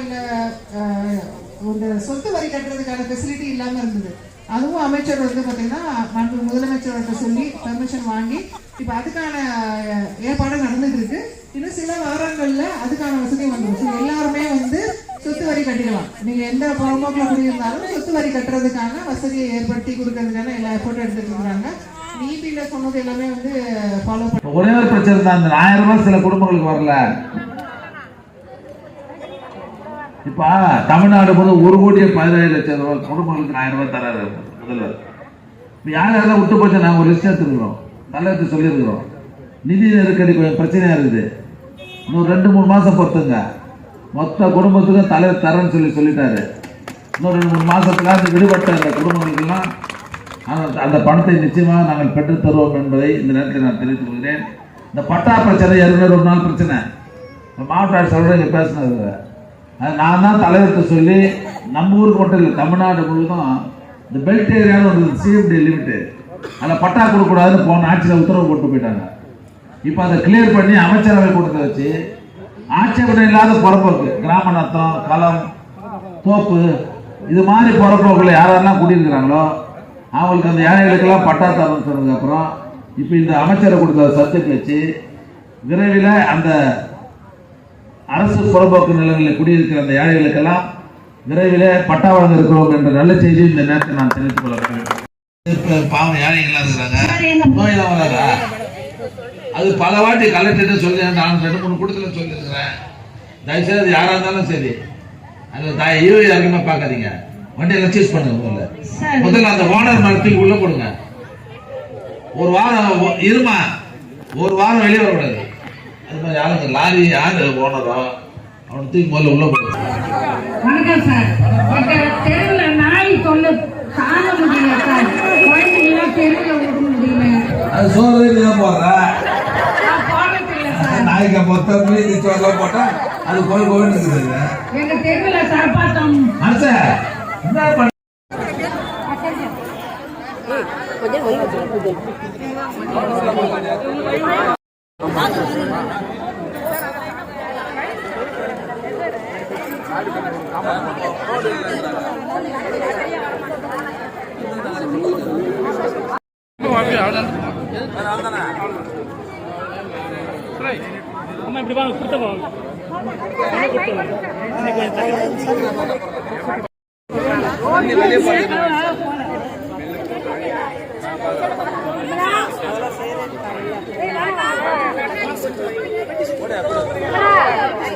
இல்லை ஒரு சொத்து வரி கட்டுறதுக்கான ஃபெசிலிட்டி இல்லாம இருந்தது. அதுவும் அமைச்சர் வந்து பாத்தீங்கன்னா மாண்பு முதலமைச்சர்கிட்ட சொல்லி பெர்மிஷன் வாங்கி இப்ப அதுக்கான ஏற்பாடு நடந்துட்டு இருக்கு. இன்னும் சில வாரங்கள்ல அதுக்கான வசதி வந்துடும் எல்லாருமே வந்து சொத்து வரி கட்டிடலாம். நீங்க எந்த புறம்போக்குல குடியிருந்தாலும் சொத்து வரி கட்டுறதுக்கான வசதியை ஏற்படுத்தி கொடுக்கறதுக்கான எல்லா எஃபோர்ட் எடுத்துட்டு இருக்காங்க. நீபியில சொன்னது எல்லாமே வந்து ஃபாலோ பண்ண ஒரே ஒரு பிரச்சனை தான். அந்த ஆயிரம் ரூபாய் சில குடும்பங்களுக்கு வரல. இப்போ தமிழ்நாடு முதல் ஒரு கோடியே பதினேழு லட்சம் ரூபாய் குடும்பங்களுக்கு ஆயிரம் ரூபாய் தராரு முதல்வர் இப்போ யார் யாரெல்லாம் விட்டு போச்சு நாங்கள் ஒரு லிஸ்ட் எடுத்துருக்கிறோம் தலைவர்த்து சொல்லியிருக்கிறோம். நிதி நெருக்கடி கொஞ்சம் பிரச்சனையாக இருக்குது. இன்னும் ரெண்டு மூணு மாதம் பொறுத்துங்க. மொத்த குடும்பத்துக்கும் தலைவர் தரேன்னு சொல்லி சொல்லிட்டாரு. இன்னும் ரெண்டு மூணு மாதத்தில் அந்த விடுபட்ட அந்த குடும்பங்களுக்கெல்லாம். அந்த அந்த பணத்தை நிச்சயமாக நாங்கள் பெற்றுத் தருவோம் என்பதை இந்த நேரத்தில் நான் தெரிவித்துக் கொள்கிறேன். இந்த பட்டா பிரச்சனை ஏற்கனவே ஒரு நாள் பிரச்சனை. இந்த மாவட்ட ஆட்சியரோட இங்கே பேசினது நான் தான் தலைவர்கிட்ட சொல்லி நம்ம ஊருக்கு மட்டும் இல்லை தமிழ்நாடு முழுவதும் இந்த பெல்ட் ஏரியாவில் ஒரு சிஎம்டி லிமிட்டு அதில் பட்டா கொடுக்கக்கூடாதுன்னு போன ஆட்சியில் உத்தரவு போட்டு போயிட்டாங்க. இப்போ அதை கிளியர் பண்ணி அமைச்சரவை கூட்டத்தை வச்சு ஆட்சேபனை இல்லாத புறப்போக்கு கிராம நத்தம் களம் தோப்பு இது மாதிரி புறப்போக்கில் யாரெல்லாம் கூட்டியிருக்கிறாங்களோ அவங்களுக்கு அந்த ஏழைகளுக்கெல்லாம் பட்டா தரணும் சொன்னதுக்கப்புறம் இப்போ இந்த அமைச்சரை கொடுத்த சப்ஜெக்ட் வச்சு விரைவில் அந்த அரசு புறம்போக்கு நிலங்களில் குடியிருக்கிற அந்த ஏழைகளுக்கெல்லாம் விரைவில் பட்டா வழங்க இருக்கிறோம் என்ற நல்ல செய்தி இந்த நேரத்தில் நான் தெரிவித்துக் கொள்கிறேன் பாவம் ஏழைகள்லாம் இருக்கிறாங்க. நோயெல்லாம் வராதா? அது பல வாட்டி கலெக்டர்கிட்ட சொல்லி நான் ரெண்டு மூணு கூட்டத்தில் சொல்லியிருக்கிறேன். தயவுசெய்து அது யாராக இருந்தாலும் சரி. அது தாய் ஈவோ யாருக்குமே பார்க்காதீங்க. வண்டியெல்லாம் சீஸ் பண்ணுங்க முதல்ல. முதல்ல அந்த ஓனர் மரத்துக்கு உள்ள போடுங்க. ஒரு வாரம் இருமா? ஒரு வாரம் வெளியே வரக்கூடாது. அது மாதிரி ஆளுங்க லாரி யாரு ஓனரோ? அவனை தூக்கி முதல்ல உள்ள வணக்கம் சார். எங்க தெருவுல நாய் தொல்லை தாங்க முடியல சார். குழந்தைங்களாம் தெருவுல விட முடியல. அது சோறு தான் போடுற? நான் போடுறது இல்ல சார் நாய்க்கு மொத்தம் மீதி சோறுலாம் போட்டா அது கோயில் கோயில் இருக்குது எங்க தெருவுல சாப்பாட்டம் மனுஷன் என்ன பண்ண அம்மா இப்படி வாங்க கொடுத்த வாங்க Whatever.